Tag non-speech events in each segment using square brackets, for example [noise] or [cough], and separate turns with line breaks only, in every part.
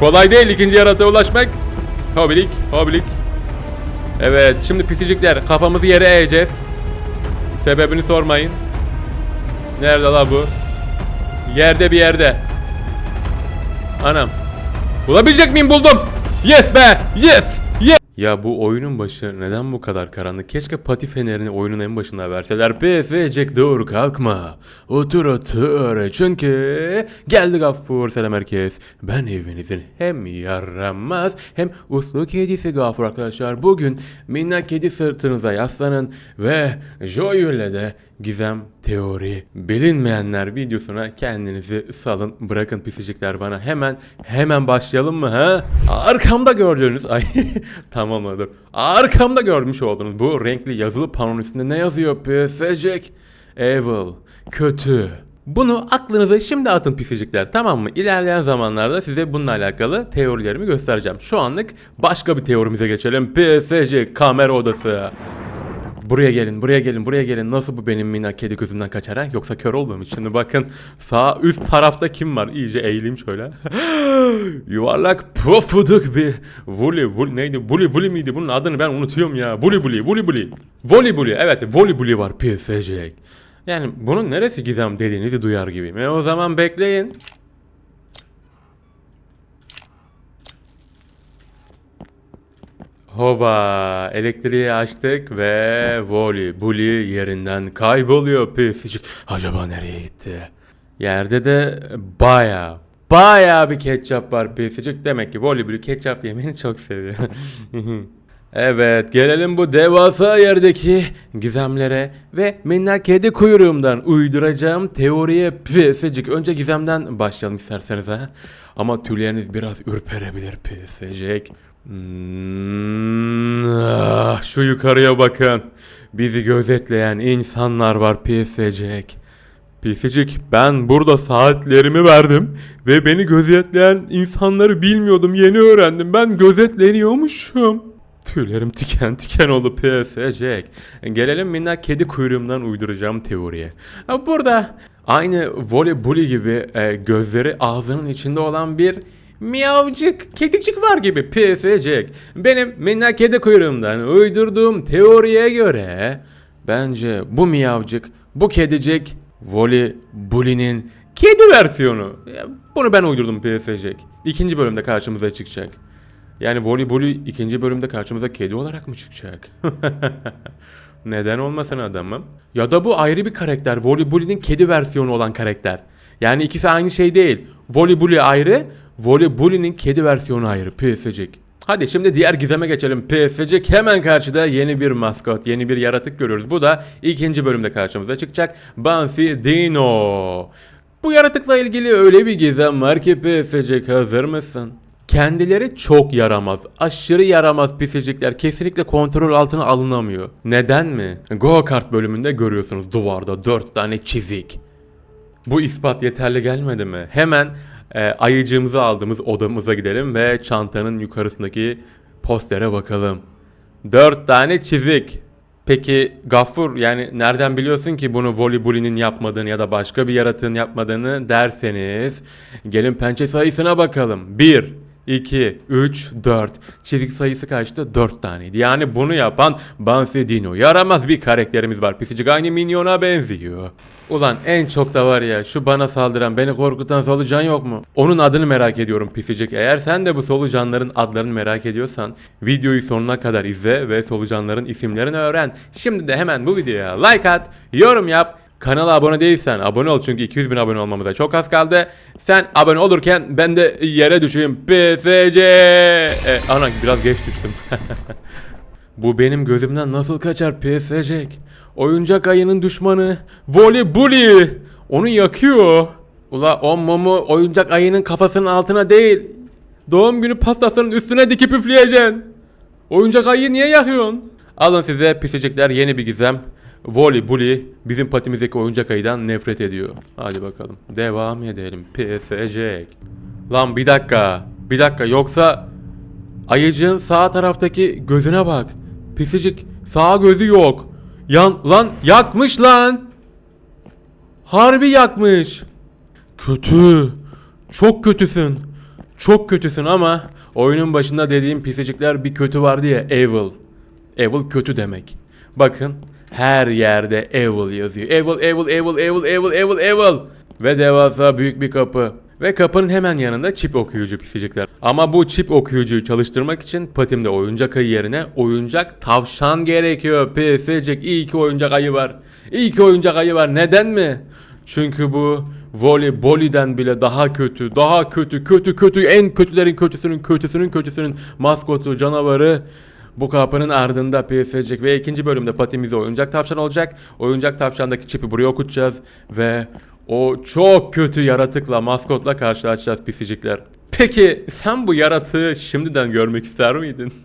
Kolay değil ikinci yaratığa ulaşmak. Hobilik, hobilik. Evet, şimdi pisicikler kafamızı yere eğeceğiz. Sebebini sormayın. Nerede la bu? Yerde bir yerde. Anam. Bulabilecek miyim? Buldum. Yes be. Yes. Ya bu oyunun başı neden bu kadar karanlık? Keşke pati fenerini oyunun en başına verseler. Jack dur kalkma. Otur otur. Çünkü geldi Gaffur selam herkes. Ben evinizin hem yaramaz hem uslu kedisi Gaffur arkadaşlar. Bugün minnak kedi sırtınıza yaslanın ve Joy'le de Gizem teori bilinmeyenler videosuna kendinizi salın bırakın pisicikler bana hemen hemen başlayalım mı ha? Arkamda gördüğünüz ay [laughs] tamam dur. Arkamda görmüş olduğunuz bu renkli yazılı panon üstünde ne yazıyor pisicik? Evil, kötü. Bunu aklınıza şimdi atın pisicikler tamam mı? İlerleyen zamanlarda size bununla alakalı teorilerimi göstereceğim. Şu anlık başka bir teorimize geçelim. PSG kamera odası. Buraya gelin, buraya gelin, buraya gelin. Nasıl bu benim minnak kedi gözümden kaçar ha? Yoksa kör olduğum için. Şimdi bakın sağ üst tarafta kim var? İyice eğileyim şöyle. [gasps] Yuvarlak pofuduk bir vuli vuli neydi? Vuli vuli miydi? Bunun adını ben unutuyorum ya. Vuli vuli vuli vuli. Voli vuli evet voli vuli var PSG. Yani bunun neresi gizem dediğinizi duyar gibiyim. E o zaman bekleyin. Hoba elektriği açtık ve voli buli yerinden kayboluyor pisicik. Acaba nereye gitti? Yerde de baya baya bir ketçap var pisicik. Demek ki voli buli ketçap yemeğini çok seviyor. [laughs] Evet gelelim bu devasa yerdeki gizemlere ve minnak kedi kuyruğumdan uyduracağım teoriye pisicik. Önce gizemden başlayalım isterseniz ha. Ama tüyleriniz biraz ürperebilir pisicik. Hmm, ah, şu yukarıya bakın. Bizi gözetleyen insanlar var pisicik. Pisicik ben burada saatlerimi verdim ve beni gözetleyen insanları bilmiyordum yeni öğrendim ben gözetleniyormuşum. Tüylerim tiken tiken oldu PSC. Gelelim minnak kedi kuyruğumdan uyduracağım teoriye. Burada aynı voleyboli gibi e, gözleri ağzının içinde olan bir miyavcık, kedicik var gibi PSC. Benim minnak kedi kuyruğumdan uydurduğum teoriye göre bence bu miyavcık, bu kedicik voleyboli'nin kedi versiyonu. Bunu ben uydurdum PSC. İkinci bölümde karşımıza çıkacak. Yani voleybolu ikinci bölümde karşımıza kedi olarak mı çıkacak? [laughs] Neden olmasın adamım? Ya da bu ayrı bir karakter. Voleybolinin kedi versiyonu olan karakter. Yani ikisi aynı şey değil. Voleyboli ayrı, voleybolinin kedi versiyonu ayrı. PSG. Hadi şimdi diğer gizeme geçelim. PSG hemen karşıda yeni bir maskot, yeni bir yaratık görüyoruz. Bu da ikinci bölümde karşımıza çıkacak. Bansi Dino. Bu yaratıkla ilgili öyle bir gizem var ki PSG hazır mısın? Kendileri çok yaramaz, aşırı yaramaz pisicikler kesinlikle kontrol altına alınamıyor. Neden mi? Go kart bölümünde görüyorsunuz duvarda 4 tane çizik. Bu ispat yeterli gelmedi mi? Hemen e, ayıcığımızı aldığımız odamıza gidelim ve çantanın yukarısındaki postere bakalım. 4 tane çizik. Peki Gaffur yani nereden biliyorsun ki bunu voleybolinin yapmadığını ya da başka bir yaratığın yapmadığını derseniz gelin pençe sayısına bakalım. 1 2, 3, 4. Çizik sayısı kaçtı? 4 taneydi. Yani bunu yapan Bansi Dino. Yaramaz bir karakterimiz var. Pisicik aynı minyona benziyor. Ulan en çok da var ya şu bana saldıran beni korkutan solucan yok mu? Onun adını merak ediyorum pisicik. Eğer sen de bu solucanların adlarını merak ediyorsan videoyu sonuna kadar izle ve solucanların isimlerini öğren. Şimdi de hemen bu videoya like at, yorum yap. Kanala abone değilsen abone ol çünkü 200 bin abone olmamıza çok az kaldı. Sen abone olurken ben de yere düşeyim. PSC. E, ana biraz geç düştüm. [laughs] Bu benim gözümden nasıl kaçar PSC? Oyuncak ayının düşmanı Voli Bully. Onu yakıyor. Ula o mumu oyuncak ayının kafasının altına değil. Doğum günü pastasının üstüne dikip üfleyeceksin. Oyuncak ayıyı niye yakıyorsun? Alın size pisicikler yeni bir gizem. Voli Bully bizim patimizdeki oyuncak ayıdan nefret ediyor. Hadi bakalım. Devam edelim. PSG. Lan bir dakika. Bir dakika yoksa ayıcığın sağ taraftaki gözüne bak. Pisicik sağ gözü yok. Yan lan yakmış lan. Harbi yakmış. Kötü. Çok kötüsün. Çok kötüsün ama oyunun başında dediğim pisicikler bir kötü vardı ya evil. Evil kötü demek. Bakın her yerde evil yazıyor. Evil, evil, evil, evil, evil, evil, evil. Ve devasa büyük bir kapı. Ve kapının hemen yanında çip okuyucu pisicikler. Ama bu çip okuyucuyu çalıştırmak için patimde oyuncak ayı yerine oyuncak tavşan gerekiyor. Pisicik iyi ki oyuncak ayı var. İyi ki oyuncak ayı var. Neden mi? Çünkü bu voleyboliden bile daha kötü, daha kötü, kötü, kötü, en kötülerin kötüsünün kötüsünün kötüsünün maskotu, canavarı bu kapının ardında PS'cek ve ikinci bölümde patimizde oyuncak tavşan olacak. Oyuncak tavşandaki çipi buraya okutacağız ve o çok kötü yaratıkla, maskotla karşılaşacağız pisicikler. Peki sen bu yaratığı şimdiden görmek ister miydin? [laughs]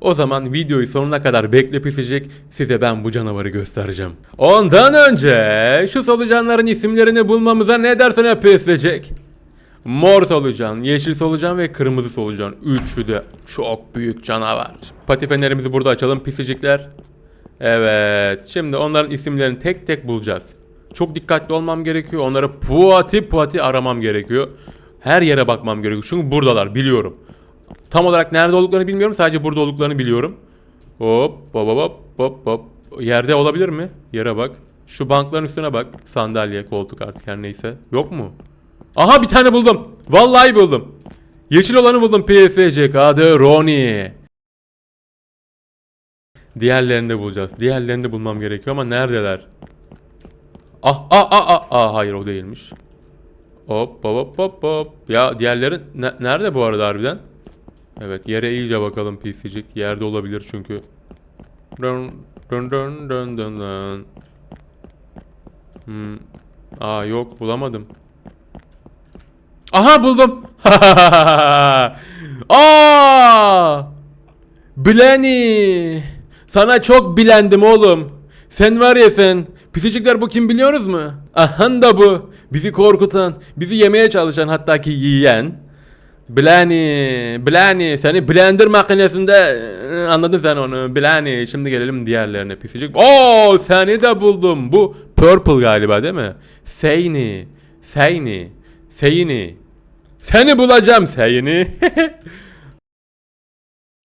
O zaman videoyu sonuna kadar bekle pisicik. Size ben bu canavarı göstereceğim. Ondan önce şu solucanların isimlerini bulmamıza ne dersin hep pisicik? Mor solucan, yeşil solucan ve kırmızı solucan. Üçü de çok büyük canavar. Pati fenerimizi burada açalım pisicikler. Evet. Şimdi onların isimlerini tek tek bulacağız. Çok dikkatli olmam gerekiyor. Onları puati puati aramam gerekiyor. Her yere bakmam gerekiyor. Çünkü buradalar biliyorum. Tam olarak nerede olduklarını bilmiyorum. Sadece burada olduklarını biliyorum. Hop hop hop hop hop. Yerde olabilir mi? Yere bak. Şu bankların üstüne bak. Sandalye, koltuk artık her neyse. Yok mu? Aha bir tane buldum. Vallahi buldum. Yeşil olanı buldum. PSC adı Ronnie. Diğerlerini de bulacağız. Diğerlerini de bulmam gerekiyor ama neredeler? Ah ah ah ah ah hayır o değilmiş. Hop hop hop hop. Ya diğerleri ne- nerede bu arada harbiden? Evet yere iyice bakalım PC'cik. Yerde olabilir çünkü. Dön dön dön dön dön. Hmm. Aa yok bulamadım. Aha buldum. [laughs] Aa! Blenny. Sana çok bilendim oğlum. Sen var ya sen. Pisicikler bu kim biliyoruz mu? Ahan da bu. Bizi korkutan, bizi yemeye çalışan hatta ki yiyen. Blenny, Blenny seni blender makinesinde anladın sen onu. Blenny şimdi gelelim diğerlerine pisicik. Oo seni de buldum. Bu purple galiba değil mi? Seyni, Seyni, Seyni. Seni bulacağım Seyni. [laughs]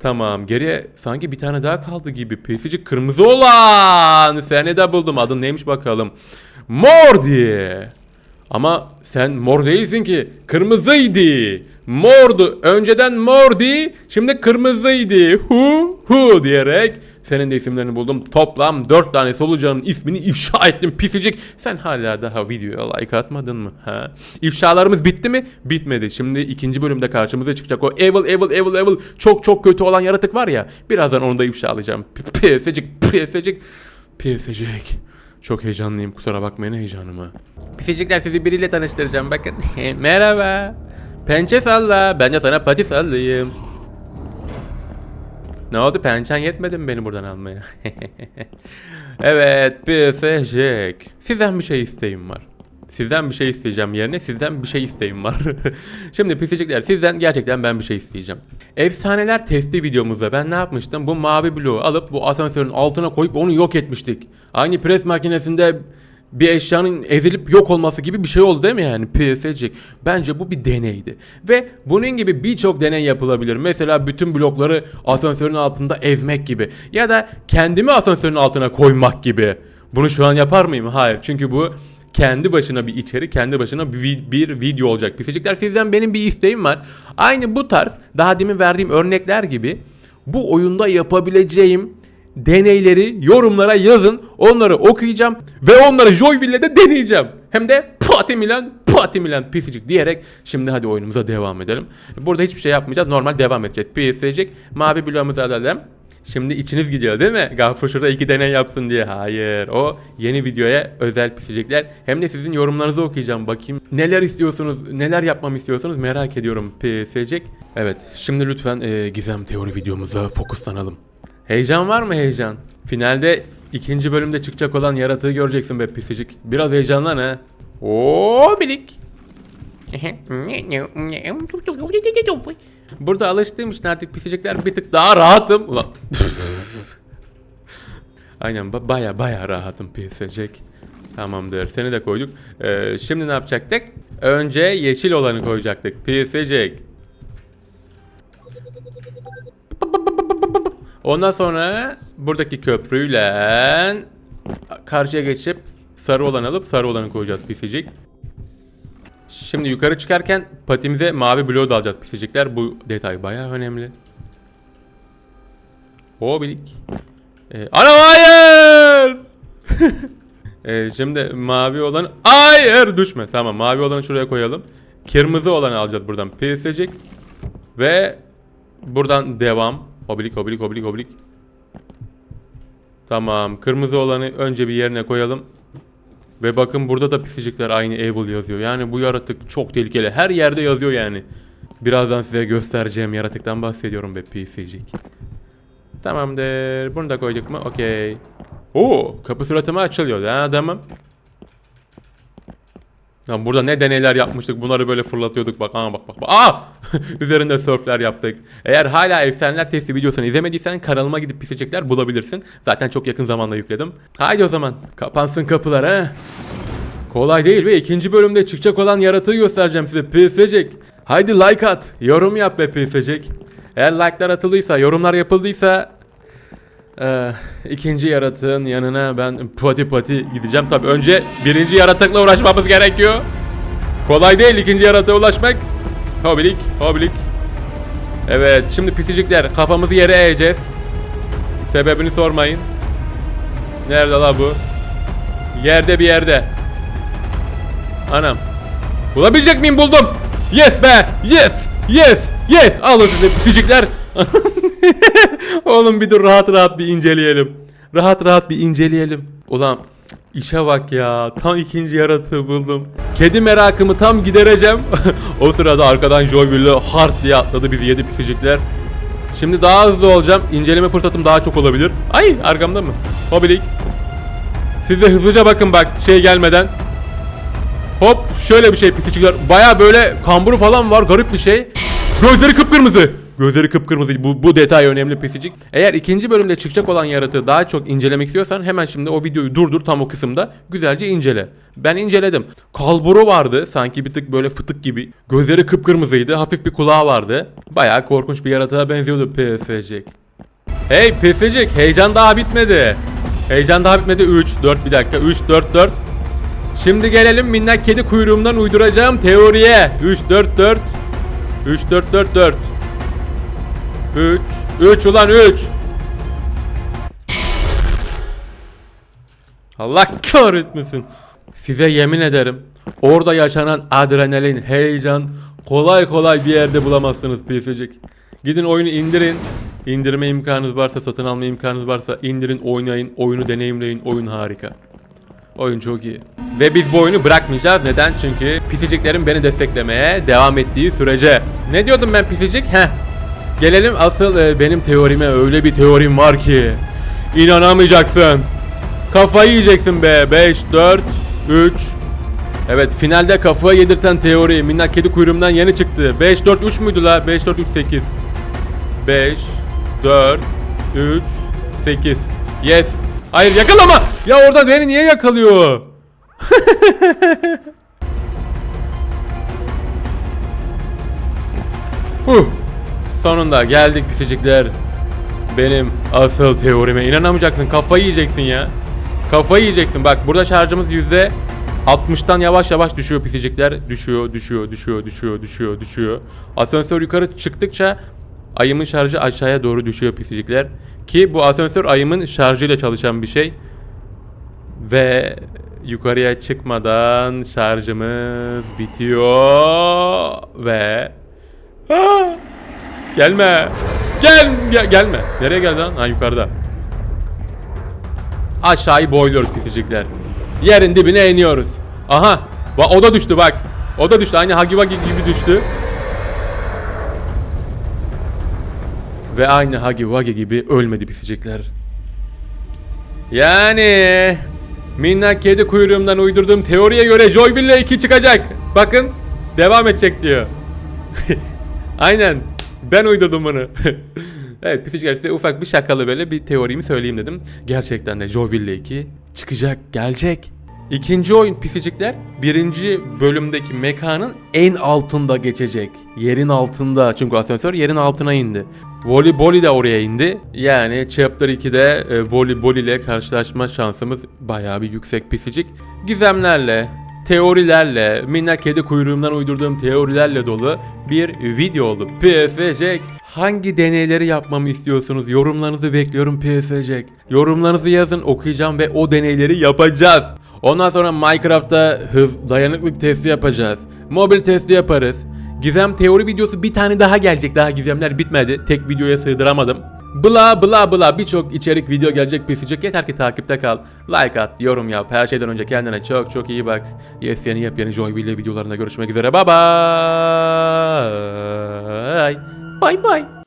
Tamam geriye sanki bir tane daha kaldı gibi. Pisicik kırmızı olan. Seni de buldum. Adın neymiş bakalım. Mor diye. Ama sen mor değilsin ki. Kırmızıydı. Mordu. Önceden mordu. Şimdi kırmızıydı. Hu hu diyerek senin de isimlerini buldum. Toplam 4 tane solucanın ismini ifşa ettim pisicik. Sen hala daha videoya like atmadın mı? Ha? İfşalarımız bitti mi? Bitmedi. Şimdi ikinci bölümde karşımıza çıkacak o evil evil evil evil çok çok kötü olan yaratık var ya. Birazdan onu da ifşalayacağım. Pisicik pisicik pisicik. Çok heyecanlıyım kusura bakmayın heyecanıma. Pisicikler sizi biriyle tanıştıracağım bakın. [laughs] Merhaba. Pençe salla. Ben de sana pati sallayayım. Ne oldu pençen yetmedi mi beni buradan almaya? [laughs] evet pisecek. Sizden bir şey isteğim var. Sizden bir şey isteyeceğim yerine sizden bir şey isteğim var. [laughs] Şimdi pisecekler sizden gerçekten ben bir şey isteyeceğim. Efsaneler testi videomuzda ben ne yapmıştım? Bu mavi bloğu alıp bu asansörün altına koyup onu yok etmiştik. Aynı pres makinesinde bir eşyanın ezilip yok olması gibi bir şey oldu değil mi yani PSC? Bence bu bir deneydi. Ve bunun gibi birçok deney yapılabilir. Mesela bütün blokları asansörün altında ezmek gibi. Ya da kendimi asansörün altına koymak gibi. Bunu şu an yapar mıyım? Hayır. Çünkü bu kendi başına bir içerik, kendi başına bir, bir video olacak. Pisicikler sizden benim bir isteğim var. Aynı bu tarz daha demin verdiğim örnekler gibi bu oyunda yapabileceğim deneyleri yorumlara yazın. Onları okuyacağım ve onları Joyville'de deneyeceğim. Hem de Pati Milan, Pati Milan pisicik diyerek şimdi hadi oyunumuza devam edelim. Burada hiçbir şey yapmayacağız. Normal devam edeceğiz. Pisicik mavi bloğumuzu alalım. Şimdi içiniz gidiyor değil mi? Gafur şurada iki deney yapsın diye. Hayır. O yeni videoya özel pisicikler. Hem de sizin yorumlarınızı okuyacağım. Bakayım neler istiyorsunuz, neler yapmamı istiyorsunuz merak ediyorum pisicik. Evet. Şimdi lütfen e, gizem teori videomuza fokuslanalım. Heyecan var mı heyecan? Finalde ikinci bölümde çıkacak olan yaratığı göreceksin be pisicik. Biraz heyecanlan ha. Oo bilik. Burada alıştığım için artık pisicikler bir tık daha rahatım. Ulan. [laughs] Aynen ba- baya baya rahatım pisicik. Tamamdır. Seni de koyduk. Ee, şimdi ne yapacaktık? Önce yeşil olanı koyacaktık. Pisecek. Ondan sonra buradaki köprüyle karşıya geçip sarı olan alıp sarı olanı koyacağız pisecek. Şimdi yukarı çıkarken patimize mavi bloğu da alacağız pisecekler. Bu detay bayağı önemli. Hobilik. Ee, ana hayır! [laughs] Ee, şimdi mavi olanı... Hayır düşme. Tamam mavi olanı şuraya koyalım. Kırmızı olanı alacağız buradan. Pisecek. Ve buradan devam. Obilik obilik obilik obilik. Tamam. Kırmızı olanı önce bir yerine koyalım. Ve bakın burada da pisicikler aynı evil yazıyor. Yani bu yaratık çok tehlikeli. Her yerde yazıyor yani. Birazdan size göstereceğim yaratıktan bahsediyorum be pisicik. Tamamdır. Bunu da koyduk mu? Okey. Oo, kapı suratıma açılıyor. Ha, tamam. Ya burada ne deneyler yapmıştık. Bunları böyle fırlatıyorduk bak. Aa bak bak bak. Aa! [laughs] Üzerinde surfler yaptık. Eğer hala efsaneler testi videosunu izlemediysen kanalıma gidip pisecekler bulabilirsin. Zaten çok yakın zamanda yükledim. Haydi o zaman. Kapansın kapılar ha. Kolay değil ve ikinci bölümde çıkacak olan yaratığı göstereceğim size. Pisecek. Haydi like at. Yorum yap be pisecek. Eğer like'lar atılıysa, yorumlar yapıldıysa ee, ikinci yaratığın yanına ben pati pati gideceğim. Tabi önce birinci yaratıkla uğraşmamız gerekiyor. Kolay değil ikinci yaratığa ulaşmak. Hobilik, hobilik. Evet, şimdi pisicikler kafamızı yere eğeceğiz. Sebebini sormayın. Nerede la bu? Yerde bir yerde. Anam. Bulabilecek miyim? Buldum. Yes be. Yes. Yes. Yes. Alın size pisicikler. [laughs] Oğlum bir dur rahat rahat bir inceleyelim. Rahat rahat bir inceleyelim. Ulan işe bak ya. Tam ikinci yaratığı buldum. Kedi merakımı tam gidereceğim. [laughs] o sırada arkadan Joyville hard diye atladı bizi yedi pisicikler. Şimdi daha hızlı olacağım. İnceleme fırsatım daha çok olabilir. Ay arkamda mı? Hobilik. Siz de hızlıca bakın bak şey gelmeden. Hop şöyle bir şey pisicikler. Baya böyle kamburu falan var garip bir şey. Gözleri kıpkırmızı. Gözleri kıpkırmızı. Bu, bu detay önemli pisicik. Eğer ikinci bölümde çıkacak olan yaratığı daha çok incelemek istiyorsan hemen şimdi o videoyu durdur tam o kısımda. Güzelce incele. Ben inceledim. Kalburu vardı. Sanki bir tık böyle fıtık gibi. Gözleri kıpkırmızıydı. Hafif bir kulağı vardı. Bayağı korkunç bir yaratığa benziyordu pisicik. Hey pisicik heyecan daha bitmedi. Heyecan daha bitmedi. 3, 4 bir dakika. 3, 4, 4. Şimdi gelelim minnak kedi kuyruğumdan uyduracağım teoriye. 3, 4, 4. 3, 4, 4, 4. 3. 3 ulan 3. Allah kahretmesin. Size yemin ederim. Orada yaşanan adrenalin, heyecan kolay kolay bir yerde bulamazsınız pisicik. Gidin oyunu indirin. İndirme imkanınız varsa, satın alma imkanınız varsa indirin, oynayın, oyunu deneyimleyin. Oyun harika. Oyun çok iyi. Ve biz bu oyunu bırakmayacağız. Neden? Çünkü pisiciklerin beni desteklemeye devam ettiği sürece. Ne diyordum ben pisicik? Heh. Gelelim asıl e, benim teorime. Öyle bir teorim var ki. İnanamayacaksın. Kafayı yiyeceksin be. 5, 4, 3. Evet finalde kafayı yedirten teori. Minnak kedi kuyruğumdan yeni çıktı. 5, 4, 3 müydü la? 5, 4, 3, 8. 5, 4, 3, 8. Yes. Hayır yakalama. Ya orada beni niye yakalıyor? [laughs] huh. Sonunda geldik pisicikler. Benim asıl teorime inanamayacaksın. Kafayı yiyeceksin ya. Kafayı yiyeceksin. Bak burada şarjımız yüzde 60'tan yavaş yavaş düşüyor pisicikler. Düşüyor, düşüyor, düşüyor, düşüyor, düşüyor, düşüyor. Asansör yukarı çıktıkça ayımın şarjı aşağıya doğru düşüyor pisicikler. Ki bu asansör ayımın şarjıyla çalışan bir şey. Ve yukarıya çıkmadan şarjımız bitiyor ve Ah! Gelme. Gel, gel gelme. Nereye geldi lan? Ha yukarıda. Aşağıyı boyluyor pisicikler. Yerin dibine iniyoruz. Aha. Bak o da düştü bak. O da düştü. Aynı Hagi Wagi gibi düştü. Ve aynı Hagi Wagi gibi ölmedi pisicikler. Yani minnak kedi kuyruğumdan uydurduğum teoriye göre Joyville 2 çıkacak. Bakın devam edecek diyor. [laughs] Aynen. Ben uydurdum bunu. [laughs] evet pisicikler size ufak bir şakalı böyle bir teorimi söyleyeyim dedim. Gerçekten de Joyville 2 çıkacak, gelecek. İkinci oyun pisicikler birinci bölümdeki mekanın en altında geçecek. Yerin altında çünkü asansör yerin altına indi. Voleyboli de oraya indi. Yani Chapter 2'de e, voleybol ile karşılaşma şansımız bayağı bir yüksek pisicik. Gizemlerle, teorilerle, minnak kedi kuyruğumdan uydurduğum teorilerle dolu bir video oldu. PSC hangi deneyleri yapmamı istiyorsunuz? Yorumlarınızı bekliyorum PSC. Yorumlarınızı yazın okuyacağım ve o deneyleri yapacağız. Ondan sonra Minecraft'ta hız dayanıklık testi yapacağız. Mobil testi yaparız. Gizem teori videosu bir tane daha gelecek. Daha gizemler bitmedi. Tek videoya sığdıramadım. Bla bla bla birçok içerik video gelecek pisecek. Yeter ki takipte kal. Like at, yorum yap. Her şeyden önce kendine çok çok iyi bak. Yes yeni yepyeni Joyville videolarında görüşmek üzere. Bye bye. Bye bye.